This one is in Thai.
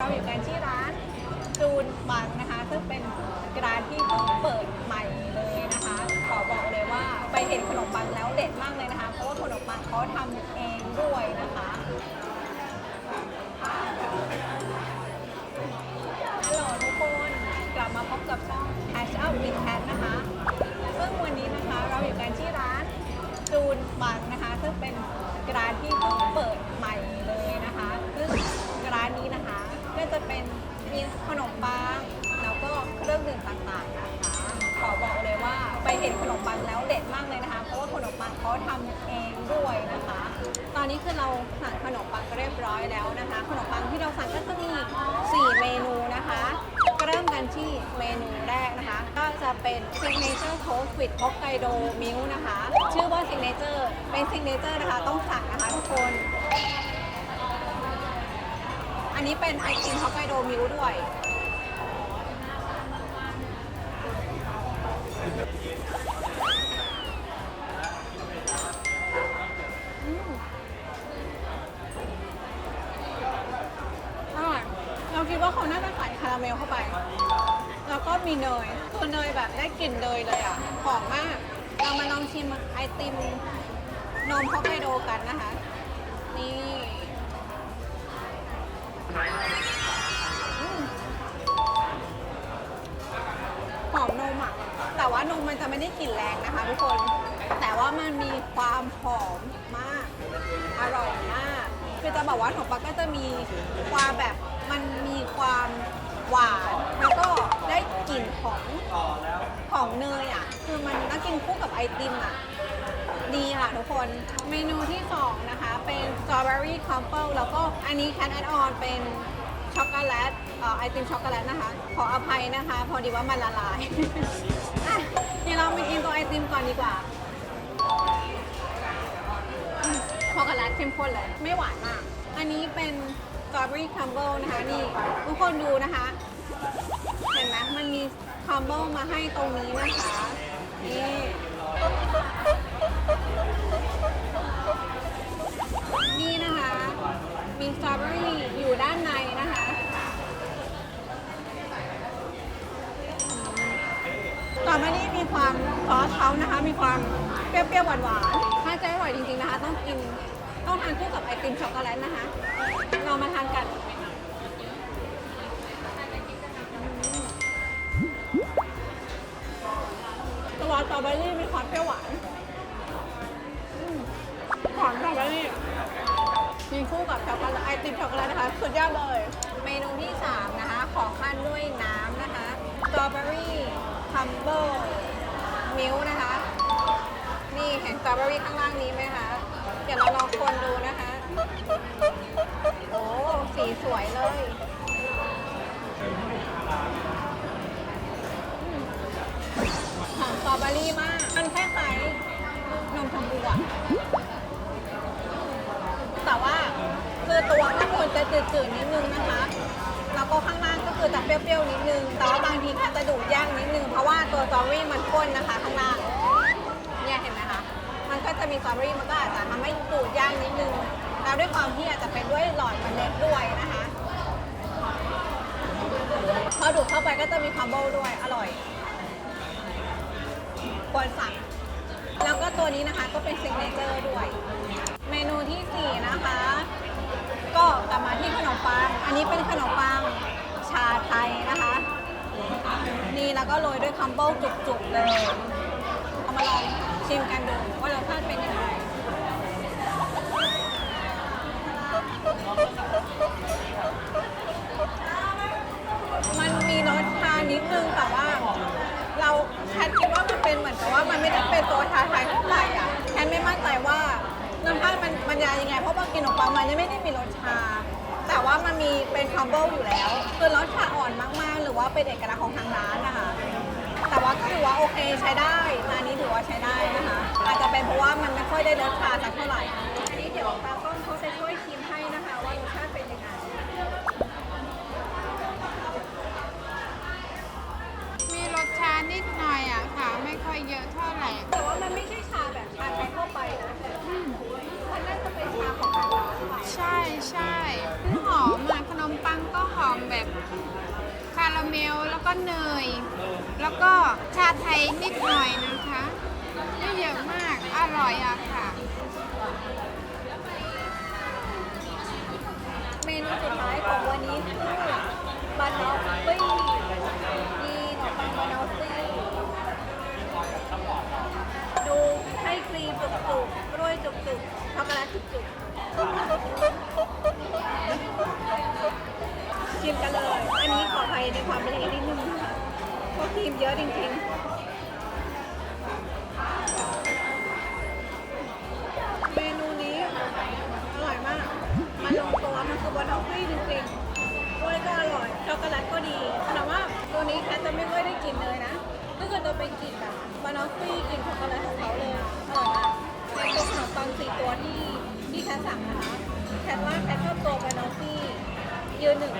เราอยู่กันที่ร้านจูนบังนะคะ ซึ่งเป็นร้านที่เพิ่งเปิดใหม่เลยนะคะ ขอบอกเลยว่าไปเห็นขนมปังแล้วเด็ดมากเลยนะคะ เพราะว่าขนมปังเขาทำเองด้วยนะคะฮัลโหลทุกคนกลับมาพบกับช่อง Hash Out with Cat นะคะซึ่งวันนี้นะคะเราอยู่กันที่ร้านจูนบังนะคะ ซึ่งเป็นร้านที่เพิ่งเปิด จะเป็นมีขนมปังแล้วก็เครื่องดื่มต่างๆนะคะขอบอกเลยว่าไปเห็นขนมปังแล้วเด็ดมากเลยนะคะ เพราะว่าขนมปังเขาทำเองด้วยนะคะ ตอนนี้คือเราสั่งขนมปังเรียบร้อยแล้วนะคะ ขนมปังที่เราสั่งก็จะมี 4 เมนูนะคะเริ่มกันที่เมนูแรกนะคะ ก็จะเป็น Signature Toast with Hokkaido Milk นะคะ ชื่อว่า Signature เป็น Signature นะคะต้องสั่งนะคะทุกคน อันนี้เป็นไอติมฮอกไกโดมิลด้วย อร่อย เราคิดว่าเขาน่าจะใส่คาราเมลเข้าไป แล้วก็มีเนยคือเนยแบบได้กลิ่นเนยเลยอะ หอมมาก เรามาลองชิมไอติมนมฮอกไกโดกันนะคะ นี่ หอมนมอะ แต่ว่านมมันจะไม่ได้กลิ่นแรงนะคะทุกคน แต่ว่ามันมีความหอมมาก อร่อยมาก คือจะบอกว่าขนมปังก็จะมีความแบบมันมีความหวานแล้วก็ได้กลิ่นของของเนยอะ คือมันน่ากินคู่กับไอติมอะ ดีค่ะทุกคน เมนูที่ 2 นะคะ เป็นสตรอเบอรี่คัมเปิลแล้วก็อันนี้แค t แอดออนเป็นช็อกโกแลตไอติมช็อกโกแลตนะคะ ขออภัยนะคะ พอดีว่ามันละลายอะเดี๋ยวเรามากินตัวไอติมก่อนดีกว่าช็อกโกแลตเข้มข้นเลย ไม่หวานมาก อันนี้เป็นสตรอเบอรี่คัมเบิลนะคะนี่ ทุกคนดูนะคะ เห็นไหมมันมีคัมเบิลมาให้ตรงนี้นะคะ นี่ มีความซอสเขานะคะ มีความเปรี้ยวๆหวานๆถ้าจะอร่อยจริงๆนะคะ ต้องกินต้องทานคู่กับไอติมช็อกโกแลตนะคะเรามาทานกันตัวสตรอเบอรี่มีความเปรี้ยวหวานหอมสตรอเบอรี่มีคู่กับช็อกโกแลตไอติมช็อกโกแลตนะคะ สุดยอดเลย เมนูที่ 3 นะคะ ขอขั้นด้วยน้ำนะคะสตรอเบอรี่คัมเบิล มิลนะคะ นี่เห็นสตรอเบอรี่ข้างล่างนี้ไหมคะ เดี๋ยวเราลองคนดูนะคะ โอ้สีสวยเลยหอมสตรอเบอรี่มาก มันแคล้ายๆนมชมพูอะแต่ว่าคือตัวข้างบนจะจืดๆนิดนึงนะคะ แล้วก็ข้างล่างก็คือจะเปรี้ยวๆนิดนึง แต่ว่าบางทีอาจจะดูดยากนิดนึง เพราะว่าตัวสตรอเบอรี่มันข้นนะคะข้างล่าง เนี่ยเห็นไหมคะ มันก็จะมีสตรอเบอรี่มันก็อาจจะทำให้ดูดยากนิดนึง แล้วด้วยความที่อาจจะเป็นด้วยหลอดมันเล็กด้วยนะคะ พอดูดเข้าไปก็จะมีคัมเบลด้วย อร่อยควรสั่งแล้วก็ตัวนี้นะคะก็เป็นซิกเนเจอร์ด้วย เมนูที่ 4 นะคะ ก็กลับมาที่ขนมปัง อันนี้เป็นขนมปังชาไทยนะคะ นี่แล้วก็โรยด้วยคัมเบิลจุกๆเลย เอามาลองชิมกันดูว่ารสชาติเป็นยังไงมันมีรสชานิดนึงแต่ว่าเรา น้ำตาลมันบรรยายยังไง เพราะว่ากินออกมามันยังไม่ได้มีรสชา แต่ว่ามันมีเป็นคัมเบิลอยู่แล้วคือรสชาอ่อนมากๆ หรือว่าเป็นเอกลักษณ์ของทางร้านนะคะ แต่ว่าก็ถือว่าโอเคใช้ได้ร้านนี้ถือว่าใช้ได้นะคะ อาจจะเป็นเพราะว่ามันไม่ค่อยได้รสชาสักเท่าไหร่อันนี้เดี๋ยวตากล้องเขาจะช่วยชิมให้นะคะ ว่ารสชาติเป็นยังไงมีรสชานิดหน่อยอะค่ะ ไม่ค่อยเยอะเท่าไหร่ แต่ว่ามันไม่ใช่ชาแบบชาไทาราเมลแล้วก็เนย แล้วก็ชาไทยนิดหน่อยนะคะไม่เยอะมากอร่อยอะค่ะ เมนูสุดท้ายของวันนี้คือบานอฟฟี่มีขนมปังบานอฟฟี่ดูให้ครีมจุกๆกล้วยจุกๆช็อกโกแลตจุกๆชิมกันเลย ในความเละนิดนึงนะคะเพราะครีมเยอะจริงๆ เมนูนี้อร่อยมาก มันลงตัว มันคือบอนอฟฟี่จริงๆกล้วยก็อร่อย ช็อกโกแลตก็ดี แต่ว่าตัวนี้แคทจะไม่ค่อยได้กินเลยนะถ้าเกิดเราไปกินแบบบอนอฟฟี่กินช็อกโกแลตของเขาเลยอร่อยมากในตัวขนมปังสี่ตัวที่ที่แคทสั่งนะคะ แคทว่าแคทชอบตัวบอนอฟฟี่ยืนหนึ่ง